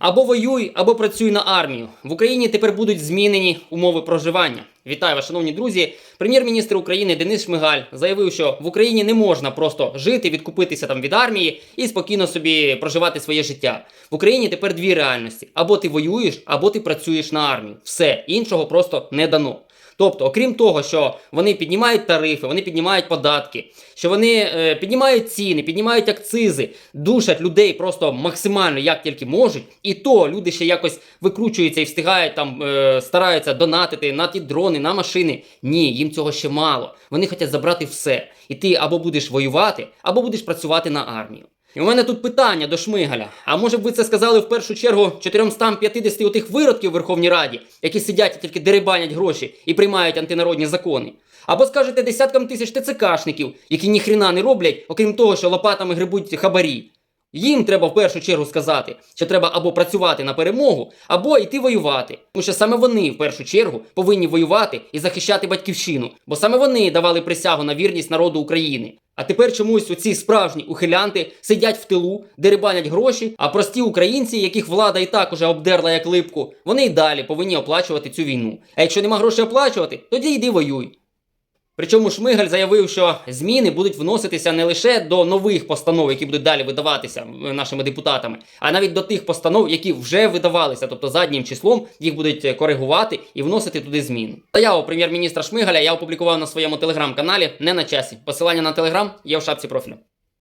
Або воюй, або працюй на армію. В Україні тепер будуть змінені умови проживання. Вітаю вас, шановні друзі. Прем'єр-міністр України Денис Шмигаль заявив, що в Україні не можна просто жити, відкупитися там від армії і спокійно собі проживати своє життя. В Україні тепер дві реальності: або ти воюєш, або ти працюєш на армію. Все іншого просто не дано. Тобто, окрім того, що вони піднімають тарифи, вони піднімають податки, що вони е, піднімають ціни, піднімають акцизи, душать людей просто максимально як тільки можуть, і то люди ще якось викручуються і встигають там, е, стараються донатити на ті дрони, на машини. Ні, їм цього ще мало. Вони хочуть забрати все. І ти або будеш воювати, або будеш працювати на армію. І у мене тут питання до Шмигаля. А може б ви це сказали в першу чергу 450 отих виродків в Верховній Раді, які сидять і тільки дерибанять гроші і приймають антинародні закони? Або скажете десяткам тисяч ТЦКшників, які ніхрена не роблять, окрім того, що лопатами грибуть хабарі. Їм треба в першу чергу сказати, що треба або працювати на перемогу, або йти воювати. Тому що саме вони в першу чергу повинні воювати і захищати батьківщину, бо саме вони давали присягу на вірність народу України. А тепер чомусь оці справжні ухилянти сидять в тилу, дерибанять гроші, а прості українці, яких влада і так уже обдерла як липку, вони й далі повинні оплачувати цю війну. А якщо нема грошей оплачувати, тоді йди воюй. Причому Шмигаль заявив, що зміни будуть вноситися не лише до нових постанов, які будуть далі видаватися нашими депутатами, а навіть до тих постанов, які вже видавалися, тобто заднім числом їх будуть коригувати і вносити туди зміни. Заяву прем'єр-міністра Шмигаля я опублікував на своєму телеграм-каналі не на часі. Посилання на телеграм є в шапці профілю.